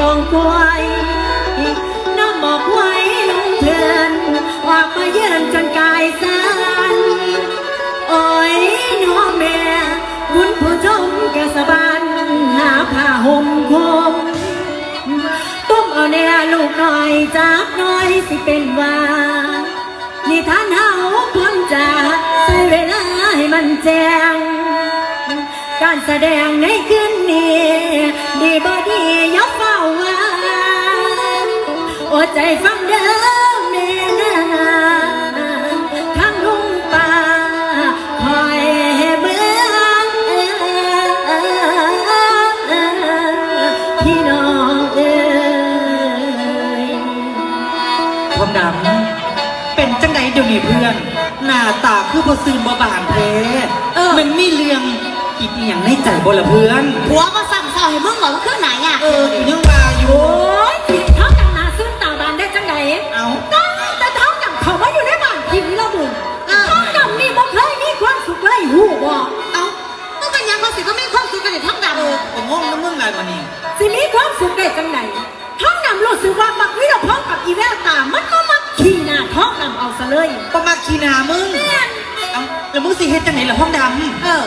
ต้องควยน้ำบอกไว้ลงเทือนออกมาเยือนจนกายสันโอ้ยน้องแม่คุณผู้ชมกสะบันหาผ้าห่มคมต้มเอาแน่ลูกหน่อยจากน้อยสิเป็นว่านิทานเฮาพิ่งจะใช้เวลาให้มันแจ้งการแสดงในคืน นี้ดีบ่ดียกเฝ้าว่าอดใจฟังเด้อแม่นะทั้งลุงป่าคอยเบิ่งพี่น้องเอ้ยทองดำเป็นจังไดเดี๋ยวนี้เพื่อน หน้าตาคือบ่ซึมบ่บานแท้เออมันมีเรื่อง คิดอหย่างในใจบ่ละเพื่อนผัวมาสั่งสอนให้มึงบอกว่าเครื่องไหนอะเออยังว่าอยู่ โอ้ยผิดท้องกันนาซึ่งตาบานได้จังไดเอาตั้งแต่ท้องดำเขามาอยู่ในบ้านพี่วิรบุญท้องดำนี่บ่เคยมีความสุขเลยหูบ่เอามึงเป็นหยังเขาสิก็ไม่ความสุขกันในท้องดำเออผมงงน้ำมึงไรมานี่สิมีความสุขได้จังไดท้องดำรู้สึกว่าบักวิรพงษ์กับอีแววตามันก็มักขี้หน้าท้องดำเอาซะเลยบ่มาขี้หนามึง เอาแล้วมึงสิเฮ็ดจังไหนล่ะห้องดำเออ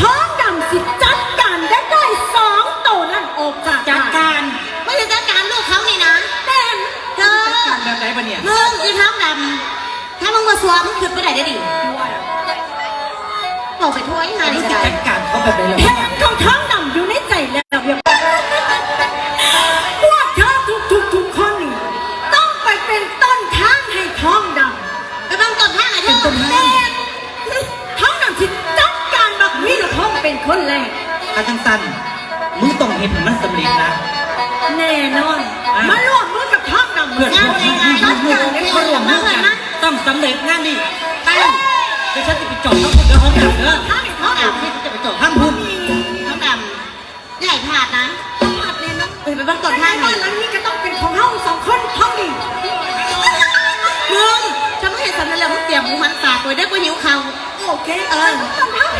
ท้องดำสิจัดการได้ได้สองโตวนั่นออกจากจัดการ ไม่ได้จัดการลูกเขานี่นะแม่นเธอจัดการแบบไหนปะเนี่ยมึงอีท้องดำถ้ามึงมาสวมมึงขึ้นไปไหนได้ดิบอกไปทั่วยังไงมึงสิได้จัดการเขาแบบไหนล่ะแผนของท้องดำอ คนแรกอาจังสันมึงต้องเฮ็ดให้มันสำเร็จนะ แน่นอน อะ มาร่วมมือกับท้องดำเพื่อนงานพวกในนี้งานที่จัดร่วการมในมือคกันนร่วมมือกันต้องสำเร็จงานนี้ไปเดี๋ยวฉันจะไปจอดทั้งคุณกับห้องดำเด้อท้องท้องดำนี่จะไปจอดทั้งพุ่นท้องดำใหญ่ผาดนะผัดเนี่ยน้องไปไปเบิ่งต้นทางบ้านี่นหลังนี้ก็ต้องเป็นของเฮาสองคนท้องดีมึงฉันไม่เห็นสำเร็จแล้วมึงเตรียมหมูหันปากไว้ได้กูหิวเขาโอเคเออ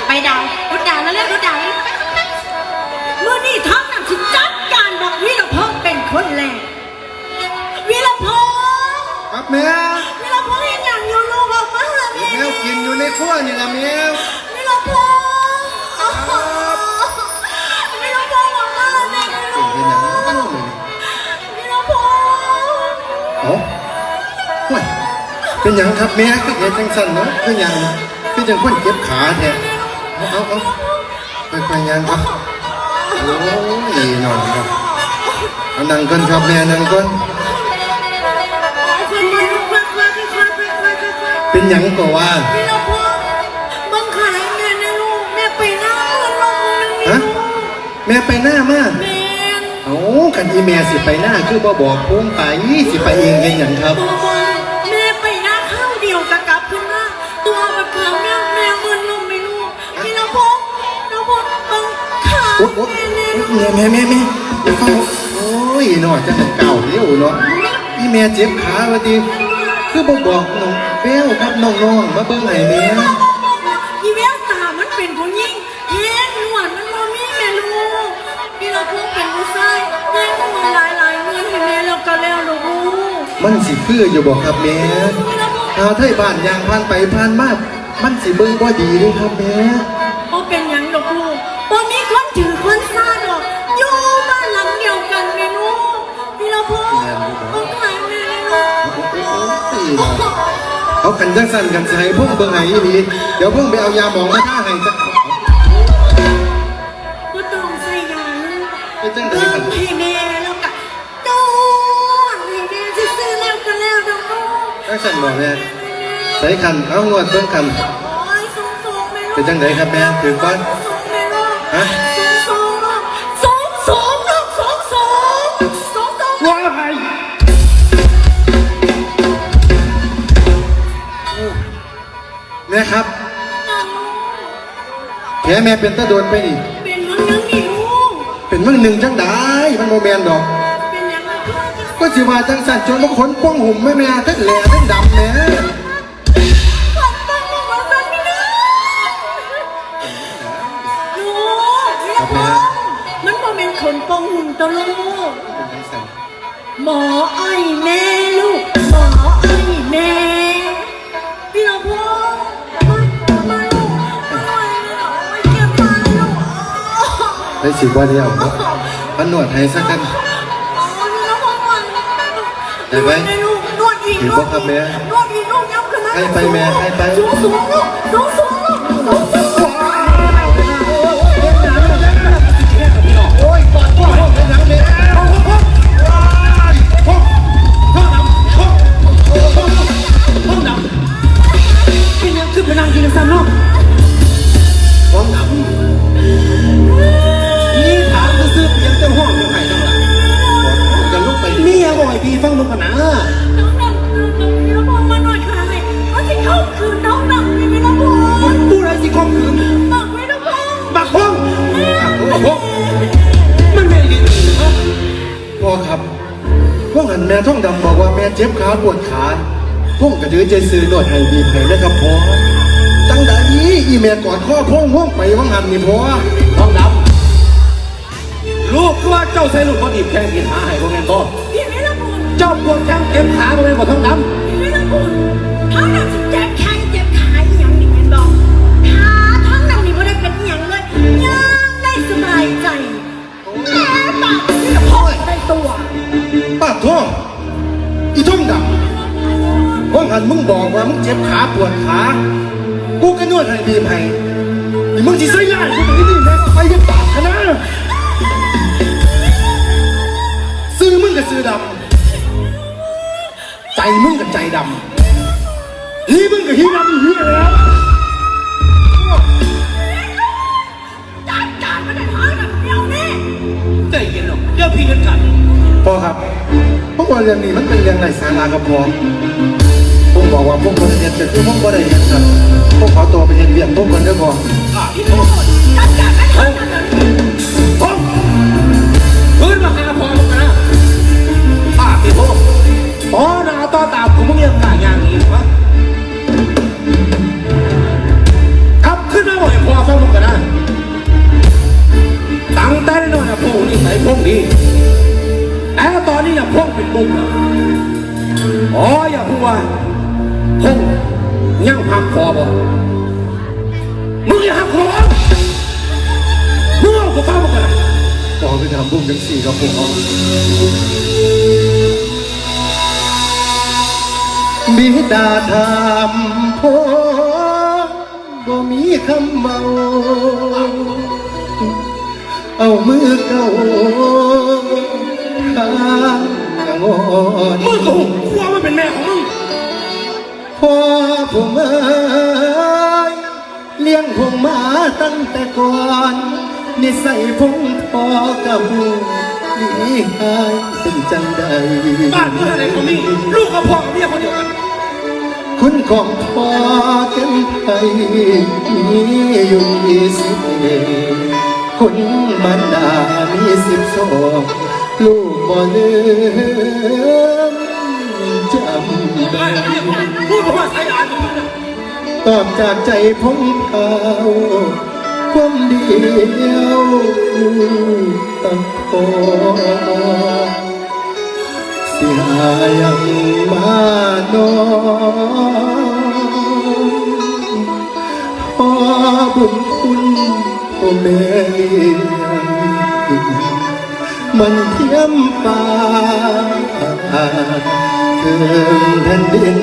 ไปดาวรถดาว แล้วเรียกรถดาวเลยเมื่อนี่ท้องดำสิจัดการบักวิรพงษ์เป็นคนแรกวิรพงษ์ครับแมววิรพงษ์ยังอย่างอยู่ลูกออกมาเลยแม่แมวกินอยู่ในครัวนี่ละแมววิรพงษ์อ๋อวิรพงษ์ออกมาเลยแม่วิรเป็นพเป็นงอย่างษ์นั้นเลยวิรพงษ์เอ้าห่วยเป็นอย่างครับแม่คือเห็นจังสั่นเนาะคืออย่างคือจังคนเจ็บขาแท้ เอาเอาไปไปๆยังครับโอ้ยนอนครับเอานั่งก่อนครับแม่นั่งก่อนค่อยๆค่อยๆค่อยๆค่อยๆค่อยๆค่อยๆเป็นหยังก็ว่าวิรพงษ์บังขายเงินนลูกแม่ไปหน้าเงินลงนึงฮะแม่ไปหน้ามาแม่เอ้าคันอีแม่สิไปหน้าคือบ่บอกพุ่งไปสิไปเองเห็นหยังครับ ขายโอ๊ยโอ๊ยแม่แม่แม่แม่แม่เดี๋ยวฟังโอ้ยหน่อยจะเป็นเก่าเร็วเนาะอีแม่เจ็บขาวะดิคือบอกบอกน้องเป้วครับน้องๆมาเบิ่งให้แม่อีแววตามันเป็นผู้หญิงแห้งหนวดมันบ่มีแม่ลูกวิรพงษ์เป็นผู้ชายแห้งหนวดหลายหลายเงินให้แม่แล้วก็แล้วลูกมันสิคืออยู่บอกครับแม่ถ้าไทยบ้านยางผ่านไปผ่านมามันสิเบิ่งบ่ดีเลยครับแม่ วิรพงษ์บังขายแม่เลยลูกเอากันจังสั่นกันให้พวกเบิ่งให้อีหลีเดี๋ยวพวกไปเอายาหมองมาท่าให้จ้ะก็ต้องใส่ยาลูกไปจังไดเบิ่กันงให้แม่แล้วก็นอนให้แม่ซื่อแล้วก็แล้วดอกลูกจังสั่นบอกแม่ใส่คันเอางวดเบิ่งคันเป็นจังไดครับแม่ถือก่อนฮะ แม่ครับแผลแม่เป็นตะโดนไปนี่ เป็นมึงยังนี่ลูกเป็นมึงหนึ่งจังได้มันโมแมนดอก เป็นยังไงพ่อจะก็สิว่าจังสันจนมาขนป้องหุ่มแม่แม่ทั้งแหล่ทั้งดำแม่ขอบคุณมากๆเลยนะลูกนี่ละพ่อมันโมเมนต์ขนปองหุ่นตัวลูกเป็นจังหมอไอ้แม่ลูกหมอไอ้แม่ ได้สิว่าเดียวครับพันนวดให้สักกันพี่ละพ่อมาได้ไหมนวดลูกนวดอีกถือว่าครับแม่นวดอีกลูกย้ำขึ้นมาให้ไปแม่ให้ไปสูงสูงลูกสูงสูง เจ็บขาปวดขาพวกกระดือใจซื้อนวดให้บีบให้นะครับพ่อตั้งแต่นี้อีแม่กอดข้อพ่องห้องไปว่างหันนี่พ่อท้องดำลูกคือว่าเจ้าใส่ลูกคนอีกแข่งกินหาให้พวกแม่นบ่พี่ไม่ละพ่อเจ้าปวดแข้งเก็บขาพวกแม่นบ่ท้องดพี่ มึงบอกว่ามึงเจ็บขาปวดขา กูก็นวดให้บีบให้นี่มึงสิใส่ร้ายกูตรงนี้นี่แม่ไปยังปากขนาดซื้อมึงกับซื้อดำ ใจมึงกับใจดำฮีมึงกับฮีดำอีฮีแล้วจัดการมันได้ท้องดำเดียวนี่ำใจเย็นหรอกเดี๋ยวพี่กันกันพ่อครับเพราะว่าเรื่องนี้มันเป็นเรื่องไร้สาระกับพ่อผม บอกว่าพวกคนเรียนแต่คือพวกบ่ได้เรียนครับพวกเขาตัวไปเรียนเรียนพวกคนเด้อพ่ออะพี่พี่โทไม่ษละพ่อจัดการมันท้องดำเดี๋ยวนี้ท้องพื้นมาหาพอมึงนะอะพี่โทษต่อน้าต่อตาผมมึงยังกล้าอย่างนี้วะครับขึ้นมาบ่อยพอฟังมึงกันนะตั้งแต่น้อยนะพวกนี่ใส่พวกดีแต่ตอนนี้อย่าพวกเป็นมุกนะอ๋ออย่าพูดว่า พวกยังหักคอบ่มึงอย่าหักคอมึงเอากูฟังมึงกันนะพ่อไปทำบุญจังสี่กับพ่อบิดาทำพ่อบ่มีคำเมา เอามือเก่าข้างกะงอนมึงโกหกกูว่ามันเป็นแม่ของมึง พ่อผมเอ้ยเลี้ยงผมมาตั้งแต่ก่อนนิสัยผมพอกับหูนี่หายเป็นจังใดบ้านเมื่อไรก็มีลูกกับพ่อกับเมียคนเดียวกันคุณของพ่อกันไปมีอยู่ยี่สิบเอ็ดคุณมันดามีสิบสองลูกบ่ลืมจำ บ้านกับเมียคนพูดกับว่าสายอ่านกับมึงนะตอบจากใจผมเขาความเดียวตังพอสิหายังมาน้องพ่อบุญคุณพ่อแม่เลี้ยงมันเทียมฟ้า เกินแผ่นดิน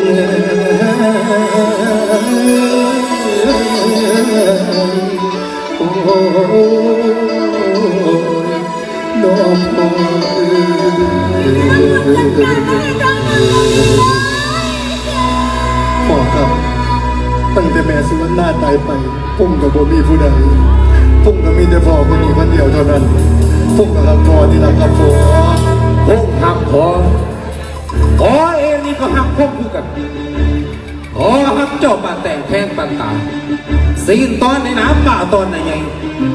โอ้ยน้องพ่อพ่อครับตั้งแต่แม่สุวรรณาตายไปผมกับบ่มีผู้ใดผมก็มีแต่พ่อคนนี้คนเดียวเท่านั้นผมก็รักพ่อที่รักกับพ่อพงหักพอ ขอเองนี่ก็หักพงคือกันขอหักเจ้าป่าแต่งแพงปันตาซีนตอนในน้ำป่าตอนไหนไง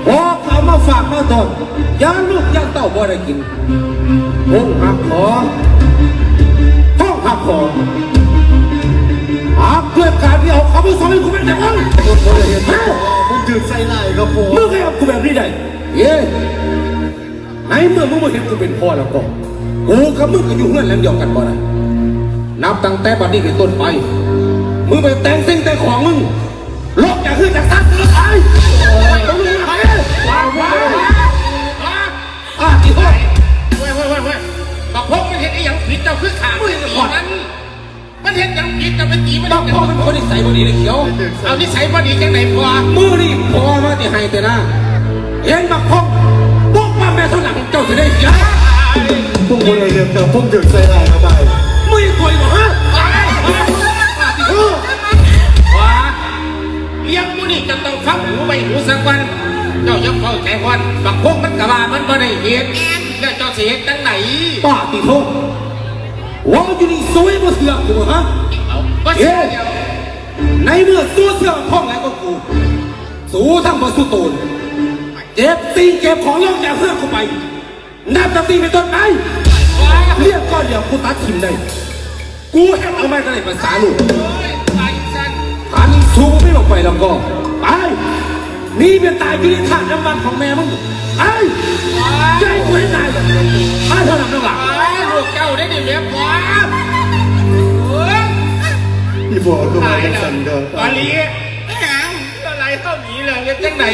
พอเขามาฝากมาตอนยาลูกยาเต้าบ่ได้กินพงหักขอพงหักขอหากเพื่อนการที่เอาเขาไปสอนให้กูเป็นแต่คนผมบ่ได้เห็นพ่อผมถือใส่ลายกับพ่อมึงให้เอากูแบบนี้ได้เย้ไหนเมื่อมึงมาเห็นกูเป็นพ่อแล้วก็กูกับมึงก็อยู่เงื่อนหลังเดียวกันบ่ได้ นับตั้งแต่บัดนี้เป็นต้นไป มึงไปแต่งสิ่งแต่งของมึงลบจาขึ้นจากซัดมึงไปมึงไปว้าวว้าวอะที่ห้องเว้ยเว้ยเว้ยเว้ยบอกพวกมันเห็นไอ้หยังผิดเจ้าคือขามือตีมันมันเห็นหยังผิดเจ้าไปตีมันต้องพ่อเป็นคนนิสัยบ่ดีเลยเขียว เอานิสัยพอดีจังไหนพอมือนี่พอมาที่ให้แต่นะเห็นบักพ่องพวกมาแม่เท่าหลังเจ้าจะได้เสียพวกคนในเรื่องเดิมพวกถึงใส่ได้ครับไป มึงยังกลัวอยู่เหรอฮะว้าเลี้ยงมูนี่จะต้องฟังหูไปหูสักวัน เจ้าย่าเข้าใจวันบักพวกมันกะว่ามันบ่ได้เห็นแล้วเจ้าเสียจังไหนป้าติโทว่าอยู่นี่สวยบ่เสือกอยู่เหรอฮะเอาก็เสียเดียในเมื่อสู้เสือกพ่องแล้วก็กู สู้ทั้งบ่สู้ตูนเจ็บตีเก็บของลงจากเพื่อนกูไปนับตั้งตีเป็นต้นไปเรียกก้อนเดียวกูตัดทิมได้ กูแห้เอาไม่ก็ได้ภาษาลูกตายสั้นฐานสูงไม่ลงไปแล้วก็ไปนี่เป็นตายอยู่ในถาดน้ำมันของแม่มึงไอ้ใจกูให้ตายมาเท่านั้นน้องหลังอ้ายลูกเจ้าได้ดิเมียพอเฮ้ยพี่บอกก็มาตายจังแล้วสั่นเด้อตอนนี้อะไรเท่านี้เลยจังไหน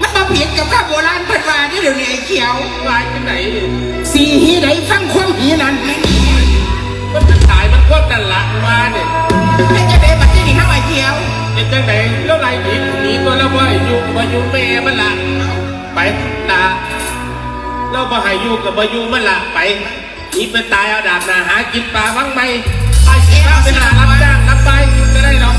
มันมาผิดกับข้าโบราณเพันวาที่เดี๋ยวนี้ไอ้เขียวตายจังไหนสีหีไหนฟังความหีนั้นมันจะตายมั นควบนั่นละมาเนี่ยให้จะได้บัตรที่นี่เข้าไอเขียวเป็นจังไหนแล้วไรหนีหนีตัวแล้วว่าอยู่กับมาอยู่แม่มันละไปตาเราบ่ให้อยู่กับมาอยู่มันละไปหนีไปตายเอาดาบนาหากินปลาบ้างไหมไปสิบ้าเป็นหารับจ้างรับไปก็ได้หรอก